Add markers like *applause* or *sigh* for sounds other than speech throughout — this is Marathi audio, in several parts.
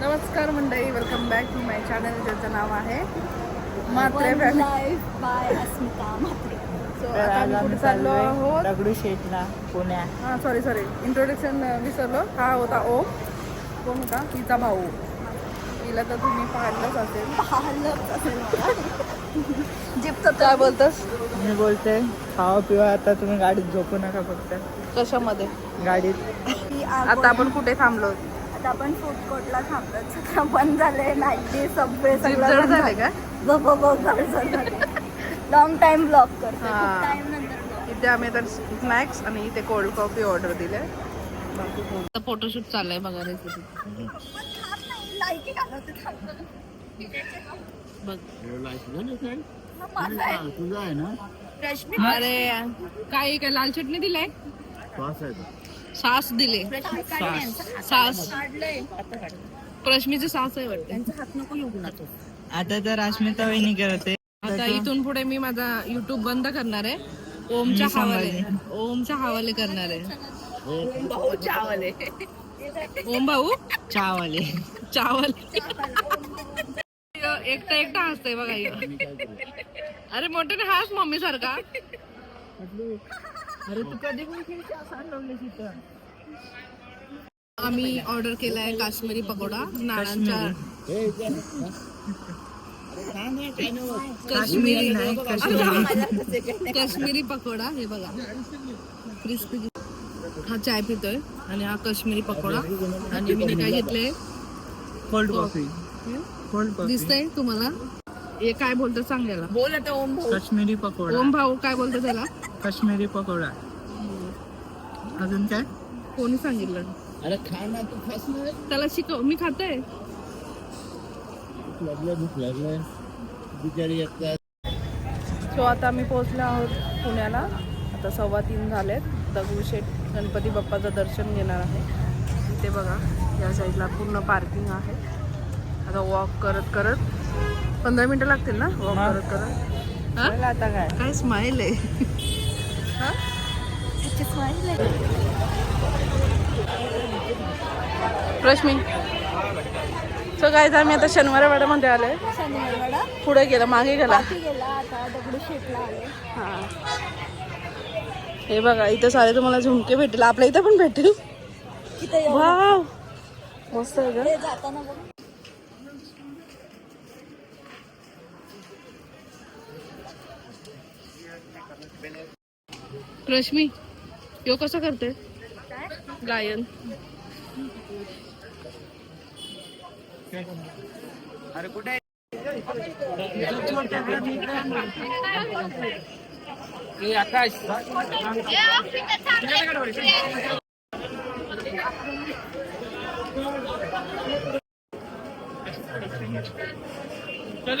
नमस्कार मंडळी welcome back to my channel ज्याचं नाव आहे Mhatre family life by Asmita Mhatre So, आता आम्ही कुठे चाललो आहोत. दगडू शेठला पुण्या. हां सॉरी सॉरी इंट्रोडक्शन विसरलो. हा होता ओम कोण होता? तिचा भाऊ. तिला तर तुम्ही पाहिलंच असेल. पाहिलंच असेल *laughs* काय बोलतस? मी बोलते. खावा पिवा आता तुम्ही गाडीत झोपू नका फक्त. कशामध्ये? गाडीत. आता आपण कुठे थांबलो? आता आपण फूड कोर्टला थांबलो. सगळं बंद झालंय सगळं जड का? जड झालं लॉंग टाइम ब्लॉक करतो हा. टाइम नंतर vlog. इथे आम्ही आता स्नॅक्स आणि इथे कोल्ड कॉफी ऑर्डर दिले फोटोशूट चाललंय बघा रेसिपी पण थांब नाही, घालवते. बघ माझं आहे. रश्मी अरे काय काय लाल चटणी दिलाय? सास दिले. सास. काढलंय. प्रश्मीचे सास आहे वाटते. त्यांचा हात नको येऊ आता तर अस्मिता वहिनी करते. आता इथून पुढे मी माझा युट्यूब बंद करणार आहे. ओमच्या हवाले. ओमच्या हवाले करणार आहे. भाऊ चावले. ओम भाऊ? चहावाले चावल. एकटा एकटा हसतोय बघा ह्यो. अरे मोठ्याने हास मम्मी सारखा. अरे तू कधी सांगवलीस इथं. आम्ही ऑर्डर केलाय काश्मीरी पकोडा नानांच्या काश्मीरी. नाही काश्मीरी. काश्मीरी पकोडा हे बघा. क्रिस्पी हा चाय पितोय आणि हा काश्मीरी पकोडा. आणि मी काय घेतले कोल्ड कॉफी कोल्ड कॉफी दिसतंय तुम्हाला? हे काय बोलतो सांगायला बोल आता ओम भाऊ. काश्मीरी पकोडा. ओम भाऊ काय बोलतो त्याला? काश्मीरी पकोडा. अजून काय? कोणी सांगितलं? अरे खा ना तू खास ना. त्याला शिकव मी खाते लागलं भूक लागलं. बिचारी येतात सो आता आम्ही पोहोचलो आहोत पुण्याला. आता सव्वा तीन झालेत. दगडूशेठ गणपती बाप्पाचं दर्शन घेणार आहे. इथे बघा या साईडला पूर्ण पार्किंग आहे. आता वॉक करत करत. पंधरा मिनटं लागतील ना? वॉक हा. करत करत हा? आता काय? काय स्माईल आहे? हा? रश्मी सो काय आम्ही आता शनिवार वाड्यामध्ये आले शनिवारवाडा? पुढे गेलं मागे गेला. आता हा. हे बघा इथं सारे तुम्हाला झुमके भेटेल आपल्या इथं पण भेटेल. वाव मस्त आहे का रश्मी यो कसं करते गायन. अरे कुठे आकाश इथे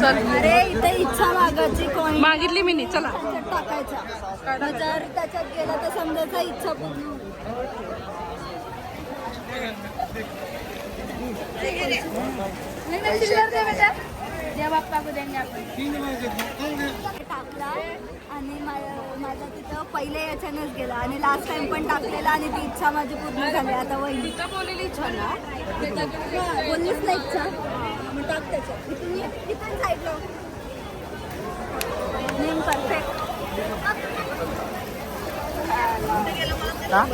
चल अरे इथे इच्छा मागायची कोणी. मागितली मी नी चला टाकायचा. त्याच्यात गेला तर समजायचा इच्छा पूर्ण. होईल. नहीं, नहीं, चिल्लर दे बेटा. द्या बाप्पा को देंगे आपण. टाकला आणि माझा तिथं पहिले याच्यानंच गेला आणि लास्ट टाइम पण टाकलेला आणि ती इच्छा माझी पूर्ण झाली. आता वहिनी. बोललेली छान हा, बोललीच नाही इच्छा. मग टाक त्याच्यात इथून इथून साईडला नेम परफेक्ट का